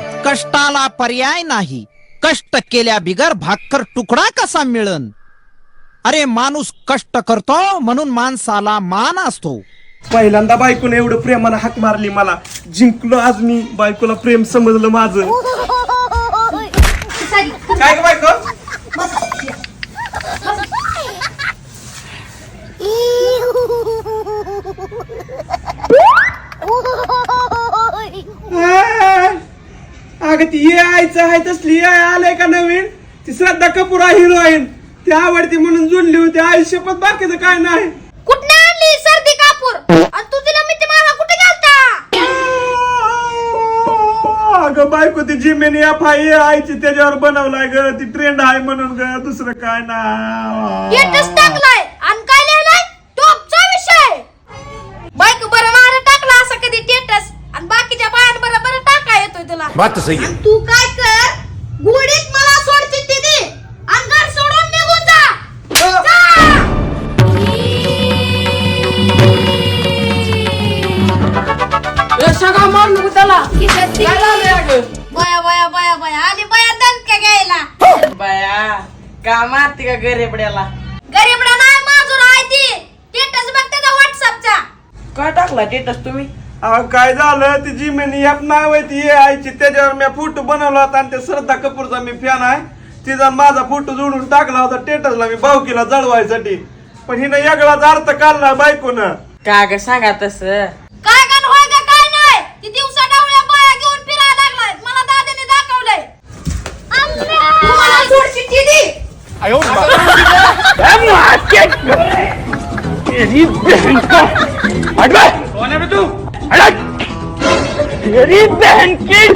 जीवनात कष्टाला पर्याय नाही. कष्ट केल्या बिगर भाकर तुकडा कसा मिळन? अरे माणूस कष्ट करतो म्हणून माणसाला मान असतो. पहिल्यांदा बायकोने एवढं प्रेमानं हाक मारली मला. जिंकलो आज मी. बायकोला प्रेम समजलं माझं. काय ग बायको? अगं ती ये आईचं आहे तसली ये आलंय का नवीन? ती श्रद्धा कपूर आहे हिरोईन. ती आवडती म्हणून जुळली होती. आयुष्यपत बाकीचं काय नाही. कुठनं आणली सर्दी कापूर? आणि तू तिला कुठे अगं बायको ती जिमेन एफ आय आईची त्याच्यावर बनवलाय ग. ती ट्रेंड आहे म्हणून ग. दुसरं काय ना टाकलाय येतोय तुला बात तो सही है आणि तू काय कर गुडीत मला सोड चिठ्ठी दे आणि घर सोडून निघून जा जा! बया बया बया बया आणि बया दणक्या घ्यायला बाया का मारते का गरीबड्याला गरीबडा नाही माजूर आहे ती स्टेटस बघ त्याचा व्हॉट्सअपचा काय टाकला टेटस तुम्ही अहो, काय झालं? ती जिमेन एफ नाव आहे ती ये आईची त्याच्यावर मी फोटो बनवला होता आणि ते श्रद्धा कपूरचा मी फॅन आहे. तिचा माझा फोटो जोडून टाकला होता टेटसला मी भाऊकीला जळवायसाठी. पण हिनं वेगळाच अर्थ काढला बायकोनं. का ग? सांगा तस. काय गण होय का काय नाही? ती दिवसा डावळ्या बाया घेऊन फिरायला लागलाय. मला दादाने दाखवलंय. तू Derim ben ki...